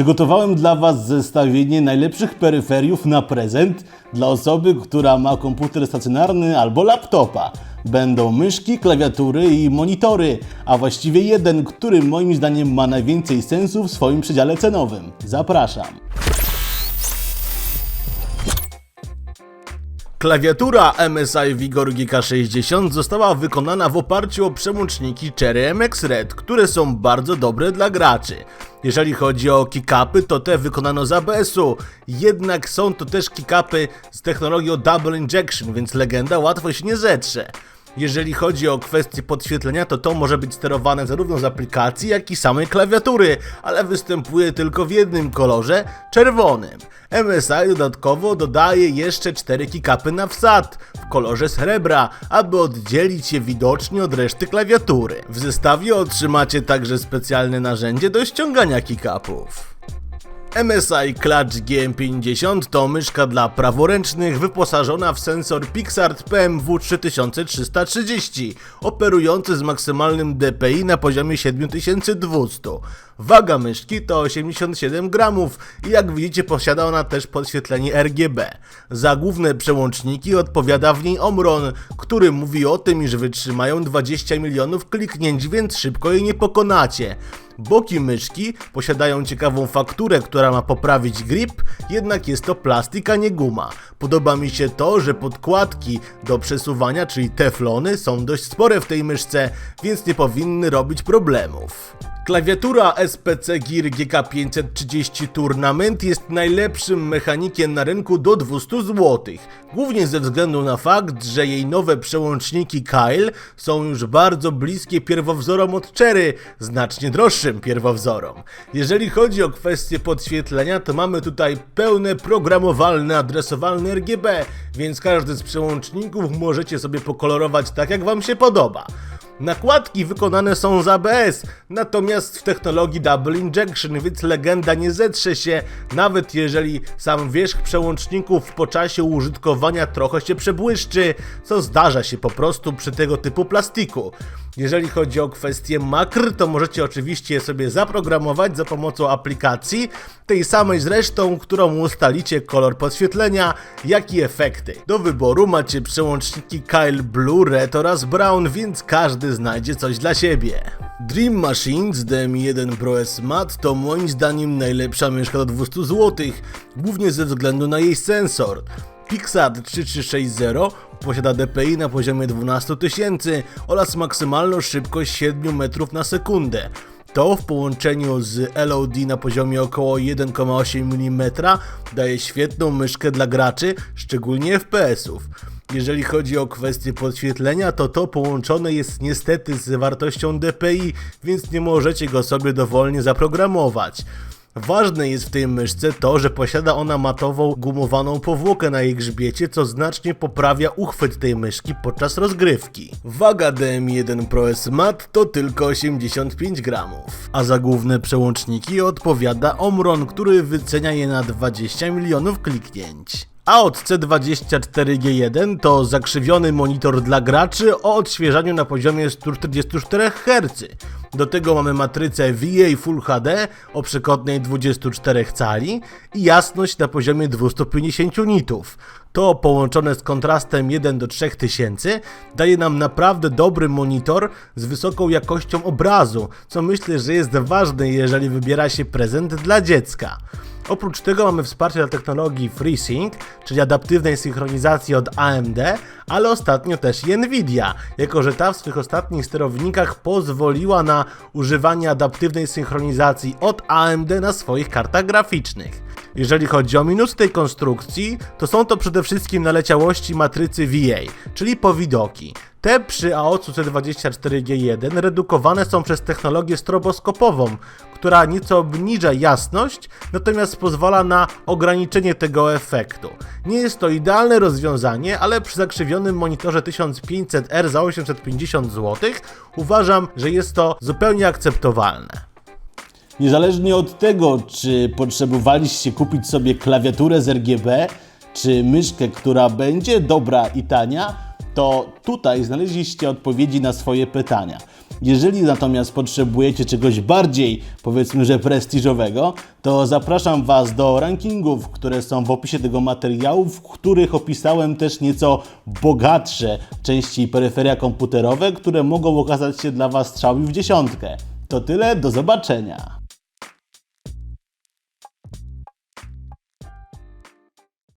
Przygotowałem dla Was zestawienie najlepszych peryferiów na prezent dla osoby, która ma komputer stacjonarny albo laptopa. Będą myszki, klawiatury i monitory, a właściwie jeden, który moim zdaniem ma najwięcej sensu w swoim przedziale cenowym. Zapraszam. Klawiatura MSI Vigor GK60 została wykonana w oparciu o przełączniki Cherry MX Red, które są bardzo dobre dla graczy. Jeżeli chodzi o kickupy, to te wykonano z ABS-u, jednak są to też kickupy z technologią Double Injection, więc legenda łatwo się nie zetrze. Jeżeli chodzi o kwestię podświetlenia, to to może być sterowane zarówno z aplikacji, jak i samej klawiatury, ale występuje tylko w jednym kolorze czerwonym. MSI dodatkowo dodaje jeszcze 4 kickupy na wsad w kolorze srebra, aby oddzielić je widocznie od reszty klawiatury. W zestawie otrzymacie także specjalne narzędzie do ściągania kickupów. MSI Clutch GM50 to myszka dla praworęcznych wyposażona w sensor Pixart PMW 3330, operujący z maksymalnym DPI na poziomie 7200. Waga myszki to 87 gramów i jak widzicie posiada ona też podświetlenie RGB. Za główne przełączniki odpowiada w niej Omron, który mówi o tym, iż wytrzymają 20 milionów kliknięć, więc szybko jej nie pokonacie. Boki myszki posiadają ciekawą fakturę, która ma poprawić grip, jednak jest to plastik, a nie guma. Podoba mi się to, że podkładki do przesuwania, czyli teflony, są dość spore w tej myszce, więc nie powinny robić problemów. Klawiatura SPC Gear GK530 Tournament jest najlepszym mechanikiem na rynku do 200 zł. Głównie ze względu na fakt, że jej nowe przełączniki Kyle są już bardzo bliskie pierwowzorom od Cherry, znacznie droższym pierwowzorom. Jeżeli chodzi o kwestię podświetlenia, to mamy tutaj pełne programowalne, adresowalne RGB, więc każdy z przełączników możecie sobie pokolorować tak jak wam się podoba. Nakładki wykonane są z ABS, natomiast w technologii Double Injection, więc legenda nie zetrze się, nawet jeżeli sam wierzch przełączników po czasie użytkowania trochę się przebłyszczy, co zdarza się po prostu przy tego typu plastiku. Jeżeli chodzi o kwestię makr, to możecie oczywiście sobie zaprogramować za pomocą aplikacji, tej samej zresztą, którą ustalicie kolor podświetlenia, jak i efekty. Do wyboru macie przełączniki Kyle Blue, Red oraz Brown, więc każdy znajdzie coś dla siebie. Dream Machine z DM1 Pro S Mat to moim zdaniem najlepsza myszka do 200 zł, głównie ze względu na jej sensor. Pixart 3360 posiada DPI na poziomie 12 tysięcy oraz maksymalną szybkość 7 metrów na sekundę. To w połączeniu z LOD na poziomie około 1,8 mm daje świetną myszkę dla graczy, szczególnie FPS-ów. Jeżeli chodzi o kwestię podświetlenia, to to połączone jest niestety z wartością DPI, więc nie możecie go sobie dowolnie zaprogramować. Ważne jest w tej myszce to, że posiada ona matową, gumowaną powłokę na jej grzbiecie, co znacznie poprawia uchwyt tej myszki podczas rozgrywki. Waga DM1 Pro S Mat to tylko 85 gramów, a za główne przełączniki odpowiada Omron, który wycenia je na 20 milionów kliknięć. A od C24G1 to zakrzywiony monitor dla graczy o odświeżaniu na poziomie 144 Hz. Do tego mamy matrycę VA Full HD o przekątnej 24 cali i jasność na poziomie 250 nitów. To połączone z kontrastem 1 do 3000 daje nam naprawdę dobry monitor z wysoką jakością obrazu, co myślę, że jest ważne, jeżeli wybiera się prezent dla dziecka. Oprócz tego mamy wsparcie dla technologii FreeSync, czyli adaptywnej synchronizacji od AMD, ale ostatnio też i Nvidia, jako że ta w swych ostatnich sterownikach pozwoliła na używanie adaptywnej synchronizacji od AMD na swoich kartach graficznych. Jeżeli chodzi o minusy tej konstrukcji, to są to przede wszystkim naleciałości matrycy VA, czyli powidoki. Te przy AOC C24G1 redukowane są przez technologię stroboskopową, która nieco obniża jasność, natomiast pozwala na ograniczenie tego efektu. Nie jest to idealne rozwiązanie, ale przy zakrzywionym monitorze 1500R za 850 zł uważam, że jest to zupełnie akceptowalne. Niezależnie od tego, czy potrzebowaliście kupić sobie klawiaturę z RGB, czy myszkę, która będzie dobra i tania, to tutaj znaleźliście odpowiedzi na swoje pytania. Jeżeli natomiast potrzebujecie czegoś bardziej, powiedzmy, że prestiżowego, to zapraszam Was do rankingów, które są w opisie tego materiału, w których opisałem też nieco bogatsze części peryferia komputerowe, które mogą okazać się dla Was strzały w dziesiątkę. To tyle, do zobaczenia.